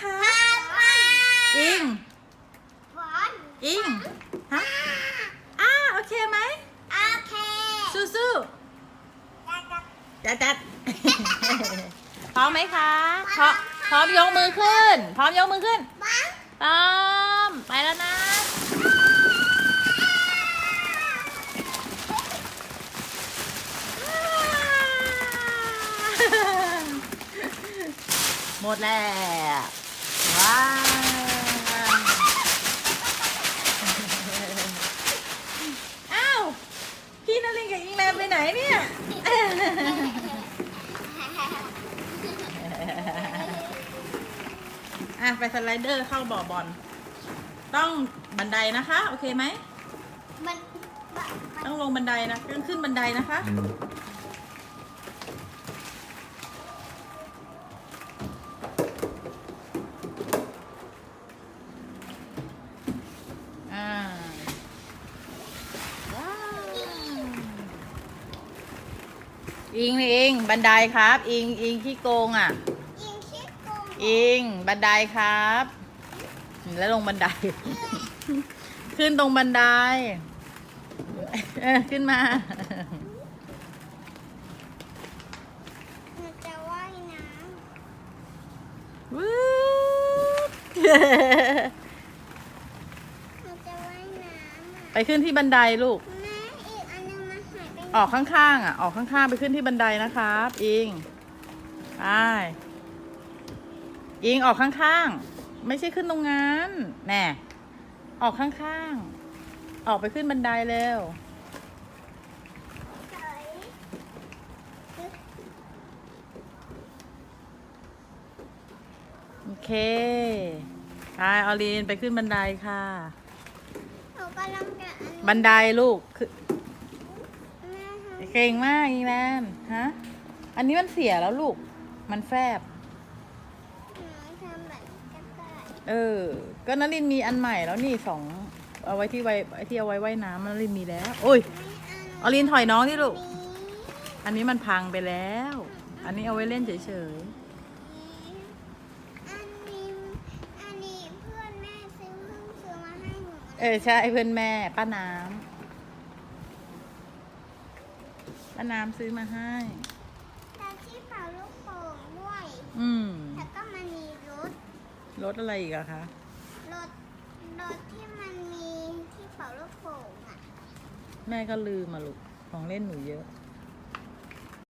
คะพามาอิงฝนอิงฮะอ่าโอเคไหมโอเคสู้สู้จะจะจัดจัดพร้อมไหมคะพร้อมพร้อมยกมือขึ้น พร้อมยกมือขึ้นบ้างพร้อมไปแล้วนะ หมดแล้วว้าวอ้าวพี่นารินกับอิงแลนไปไหนเนี่ยอะไปสไลเดอร์เข้าบ่อบอลต้องบันไดนะคะ โอเคไหมมันมันมันต้องลงบันไดนะขึ้นขึ้นบันไดนะคะ อืม อ่าว้าว อิงอิงบันไดครับ อิงอิงขี้โกงอะยิงชิดกงอิงบันไดครับ แล้วลงบันได ขึ้นตรงบันไดเออขึ้นมามันจะว่ายน้วู้ำมันจะว่ายน้ำอะไปขึ้นที่บันไดลูก ออกข้างๆอะ ออกข้างๆไปขึ้นที่บันไดนะครับ อิงไปอิงออกข้างๆ ไม่ใช่ขึ้นตรงนั้นแน่ออกข้างๆ ออกไปขึ้นบันไดเร็วเฉยโอเคไปออลีนไปขึ้นบันไดค่ะหนูกำลังจะอันบันไดลูกคือแม่ทำ เก่งมากอีแลนฮะ อันนี้มันเสียแล้วลูก มันแฟบหนูทำแบบกระต่ายเออ ก็นลินมีอันใหม่แล้วนี่สองเอาไว้ที่ไว้ที่เอาไว้ว่ายน้ำนลินมีแล้ว โอ้ยไม่เอาออลินถอยน้องที่ลูกนี้อันนี้มันพังไปแล้ว อันนี้เอาไว้เล่นเฉยอันนี้อันนี้เพื่อนแม่ซื้อเพิ่งซื้อมาให้หนู ๆ เออใช่เพื่อนแม่ป้าน้ำ ป้าน้ำซื้อมาให้ แต่ที่เป่าลูกโป่งด้วยอืมแล้วก็มันมีรถ รถอะไรอีกอะคะ รถ รถที่มันมีที่เป่าลูกโป่งอะแม่ก็ลืมมาลูกของเล่นหนูเยอะ